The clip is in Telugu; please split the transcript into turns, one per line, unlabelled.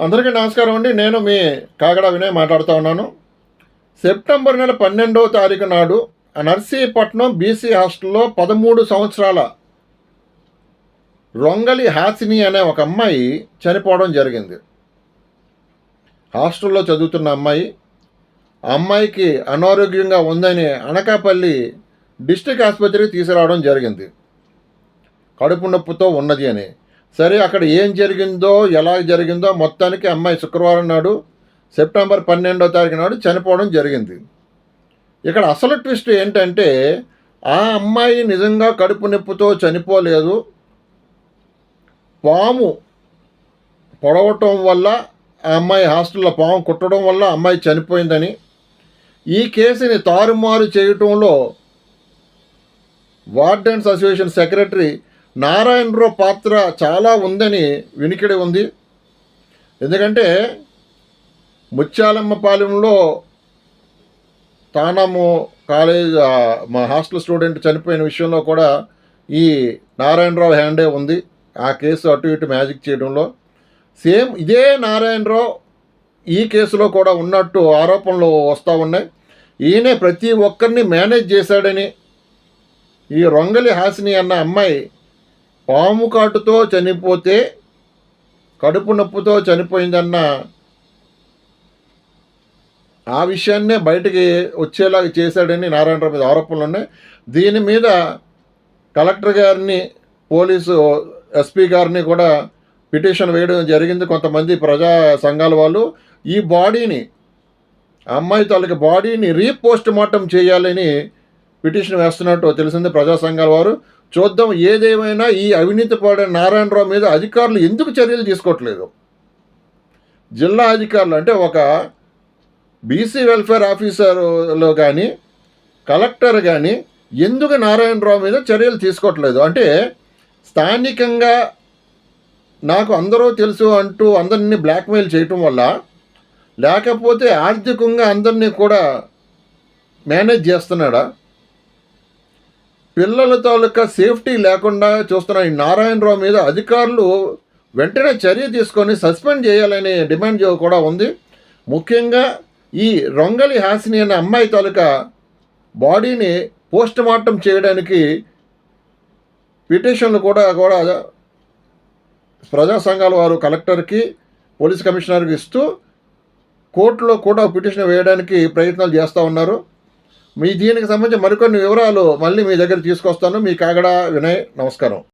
అందరికీ నమస్కారం అండి. నేను మీ కాగడ వినయ్ మాట్లాడుతూ ఉన్నాను. సెప్టెంబర్ నెల పన్నెండవ తారీఖు నాడు నర్సీపట్నం బీసీ హాస్టల్లో పదమూడు సంవత్సరాల రొంగలి హాసిని అనే ఒక అమ్మాయి చనిపోవడం జరిగింది. హాస్టల్లో చదువుతున్న అమ్మాయి అమ్మాయికి అనారోగ్యంగా ఉందని అనకాపల్లి డిస్టిక్ ఆసుపత్రికి తీసుకురావడం జరిగింది. కడుపు నొప్పితో ఉన్నది అని సరే అక్కడ ఏం జరిగిందో ఎలా జరిగిందో మొత్తానికి అమ్మాయి శుక్రవారం నాడు సెప్టెంబర్ పన్నెండో తారీఖు నాడు చనిపోవడం జరిగింది. ఇక్కడ అసలు ట్విస్ట్ ఏంటంటే ఆ అమ్మాయి నిజంగా కడుపు నొప్పితో చనిపోలేదు. పాము పొడవటం వల్ల ఆ అమ్మాయి హాస్టల్లో పాము కుట్టడం వల్ల అమ్మాయి చనిపోయిందని ఈ కేసుని తారుమారు చేయటంలో వార్డెన్స్ అసోసియేషన్ సెక్రటరీ నారాయణరావు పాత్ర చాలా ఉందని వినికిడి ఉంది. ఎందుకంటే ముత్యాలమ్మపాలెంలో తానము కాలేజ్ మా హాస్టల్ స్టూడెంట్ చనిపోయిన విషయంలో కూడా ఈ నారాయణరావు హ్యాండే ఉంది ఆ కేసు అటు ఇటు మ్యాజిక్ చేయడంలో. సేమ్ ఇదే నారాయణరావు ఈ కేసులో కూడా ఉన్నట్టు ఆరోపణలు వస్తూ ఉన్నాయి. ఈయనే ప్రతి ఒక్కరిని మేనేజ్ చేశాడని ఈ రొంగలి హాసిని అన్న అమ్మాయి పాము కాటుతో చనిపోతే కడుపు నొప్పితో చనిపోయిందన్న ఆ విషయాన్నే బయటికి వచ్చేలాగా చేశాడని నారాయణరావు మీద ఆరోపణలు ఉన్నాయి. దీని మీద కలెక్టర్ గారిని పోలీసు ఎస్పీ గారిని కూడా పిటిషన్ వేయడం జరిగింది. కొంతమంది ప్రజా సంఘాల వాళ్ళు ఈ బాడీని అమ్మాయి తాలూకు బాడీని రీపోస్ట్ మార్టం చేయాలని పిటిషన్ వేస్తున్నట్టు తెలిసింది ప్రజా సంఘాల వారు. చూద్దాం ఏదేమైనా ఈ అవినీతి పాడే నారాయణరావు మీద అధికారులు ఎందుకు చర్యలు తీసుకోవట్లేదు? జిల్లా అధికారులు అంటే ఒక బీసీ వెల్ఫేర్ ఆఫీసర్లో కానీ కలెక్టర్ కానీ ఎందుకు నారాయణరావు మీద చర్యలు తీసుకోవట్లేదు? అంటే స్థానికంగా నాకు అందరూ తెలుసు అంటూ అందరినీ బ్లాక్మెయిల్ చేయటం వల్ల లేకపోతే ఆర్థికంగా అందరినీ కూడా మేనేజ్ చేస్తున్నాడా? పిల్లల తాలూకా సేఫ్టీ లేకుండా చూస్తున్న ఈ నారాయణరావు మీద అధికారులు వెంటనే చర్య తీసుకొని సస్పెండ్ చేయాలనే డిమాండ్ కూడా ఉంది. ముఖ్యంగా ఈ రొంగలి హాసిని అనే అమ్మాయి తాలూకా బాడీని పోస్ట్ మార్టం చేయడానికి పిటిషన్లు కూడా కూడా ప్రజా సంఘాల వారు కలెక్టర్కి పోలీస్ కమిషనర్కి ఇస్తూ కోర్టులో కూడా పిటిషన్ వేయడానికి ప్రయత్నాలు చేస్తూ ఉన్నారు. మీ దీనికి సంబంధించి మరికొన్ని వివరాలు మళ్ళీ మీ దగ్గర తీసుకొస్తాను. మీ కాగడ వినయ్ నమస్కారం.